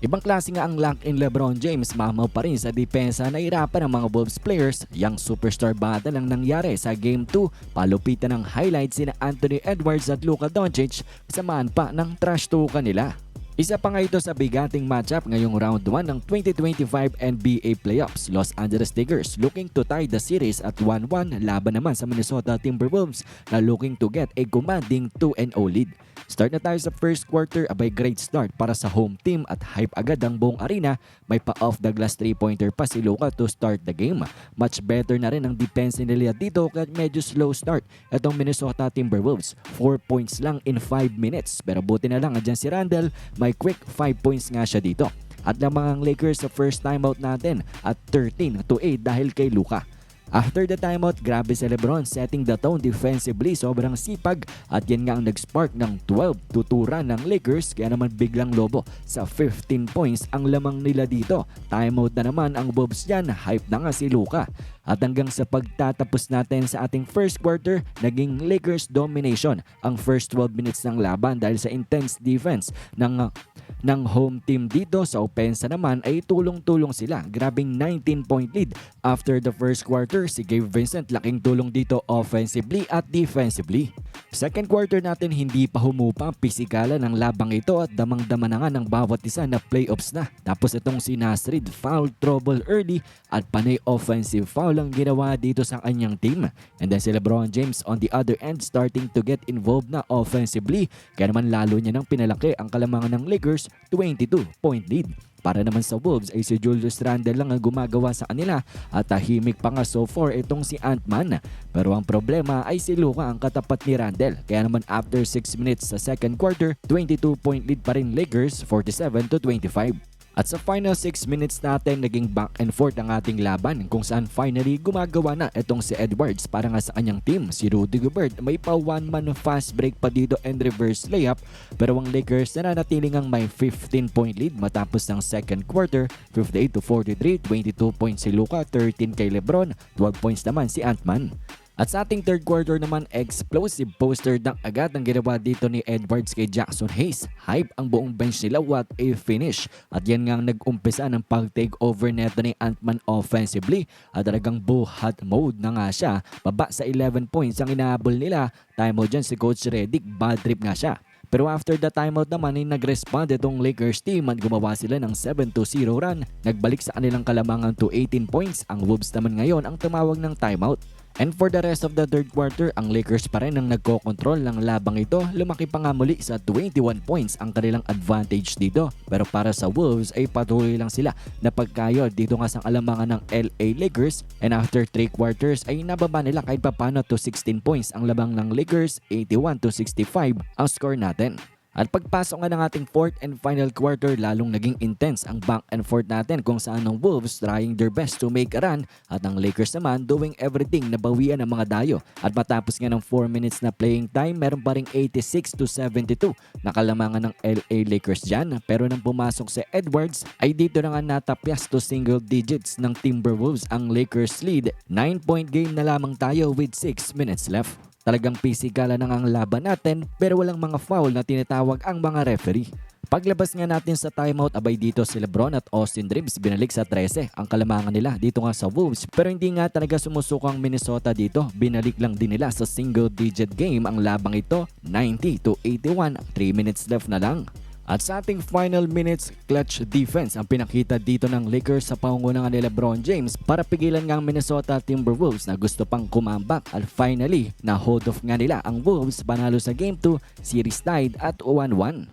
Ibang klase nga ang lock in Lebron James mamaw pa rin sa depensa na irapan ng mga Wolves players. Yang superstar battle ang nangyari sa Game 2. Palupitan ng highlights sina Anthony Edwards at Luka Doncic kasamaan pa ng trash talk nila. Isa pa nga ito sa bigating matchup ngayong round 1 ng 2025 NBA Playoffs. Los Angeles Lakers looking to tie the series at 1-1 laban naman sa Minnesota Timberwolves na looking to get a commanding 2-0 lead. Start na tayo sa first quarter, abay great start para sa home team at hype agad ang buong arena. May pa off the glass 3-pointer pa si Luka to start the game. Much better na rin ang defense nila dito kaya medyo slow start. Itong Minnesota Timberwolves, 4 points lang in 5 minutes. Pero buti na lang andyan si Randall, may quick 5 points nga siya dito. At lamang ang Lakers sa first timeout natin at 13 to 8 dahil kay Luka. After the timeout, grabe si Lebron setting the tone defensively. Sobrang sipag at yan nga ang nag-spark ng 12 tuturan ng Lakers kaya naman biglang lobo sa 15 points ang lamang nila dito. Timeout na naman ang Wolves dyan. Hype na nga si Luka. At hanggang sa pagtatapos natin sa ating first quarter, naging Lakers domination ang first 12 minutes ng laban dahil sa intense defense ng ng home team dito sa opensa naman ay tulong-tulong sila. Grabing 19 point lead after the first quarter si Gabe Vincent laking tulong dito offensively at defensively. Second quarter natin hindi pa humupa ang pisikalan ng labang ito at damang-dama na nga ng bawat isa na playoffs na. Tapos itong si Nasrid foul trouble early at panay offensive foul ang ginawa dito sa kanyang team. And then si Lebron James on the other end starting to get involved na offensively kaya naman lalo niya nang pinalaki ang kalamangan ng Lakers 22 point lead. Para naman sa Wolves ay si Julius Randle lang ang gumagawa sa kanila at tahimik pa nga so far itong si Ant-Man. Pero ang problema ay si Luka ang katapat ni Randle. Kaya naman after 6 minutes sa second quarter, 22 point lead pa rin Lakers 47 to 25. At sa final 6 minutes natin, naging back and forth ang ating laban kung saan finally gumagawa na itong si Edwards para nga sa kanyang team. Si Rudy Gobert may pa one man fast break pa dito and reverse layup pero ang Lakers nananatiling ang may 15 point lead matapos ng second quarter 58 to 43, 22 points si Luka, 13 kay Lebron, 12 points naman si Ant-Man. At sa ating third quarter naman, explosive poster dunk agad ang ginawa dito ni Edwards kay Jackson Hayes. Hype ang buong bench nila, what a finish. At yan nga nag-umpisa ng pag-take over neto ni Ant-Man offensively. At talagang buhat mode na nga siya. Baba sa 11 points ang inaabol nila. Time dyan si Coach Redick, bad trip nga siya. Pero after the timeout naman ay nag-respond itong Lakers team at gumawa sila ng 7-0 run. Nagbalik sa kanilang kalamangan to 18 points. Ang Wolves naman ngayon ang tumawag ng timeout. And for the rest of the third quarter, ang Lakers pa rin ang nagko-control ng labang ito. Lumaki pa nga muli sa 21 points ang kanilang advantage dito. Pero para sa Wolves ay patuloy lang sila na pagkayod dito nga sa alamangan ng LA Lakers. And after 3 quarters ay nababa nila kahit papano to 16 points ang labang ng Lakers, 81 to 65 ang score natin. At pagpasok nga ng ating fourth and final quarter, lalong naging intense ang back and forth natin kung saan ang Wolves trying their best to make a run at ang Lakers naman doing everything na bawian ang mga dayo. At matapos nga ng 4 minutes na playing time, meron pa ring 86 to 72 na kalamangan ng LA Lakers dyan. Pero nang pumasok si Edwards, ay dito na nga natapyas to single digits ng Timberwolves ang Lakers lead. 9 point game na lamang tayo with 6 minutes left. Talagang pisikala na nga ang laban natin pero walang mga foul na tinatawag ang mga referee. Paglabas nga natin sa timeout, abay dito si Lebron at Austin Reeves binalik sa 13 ang kalamangan nila dito nga sa Wolves. Pero hindi nga talaga sumusuko ang Minnesota dito. Binalik lang din nila sa single digit game ang labang ito, 90 to 81, 3 minutes left na lang. At sa ating final minutes, clutch defense ang pinakita dito ng Lakers sa pangungunan ni LeBron James para pigilan ang Minnesota Timberwolves na gusto pang kumambak at finally na hold off nga nila ang Wolves panalo sa Game 2, series tied at 1-1.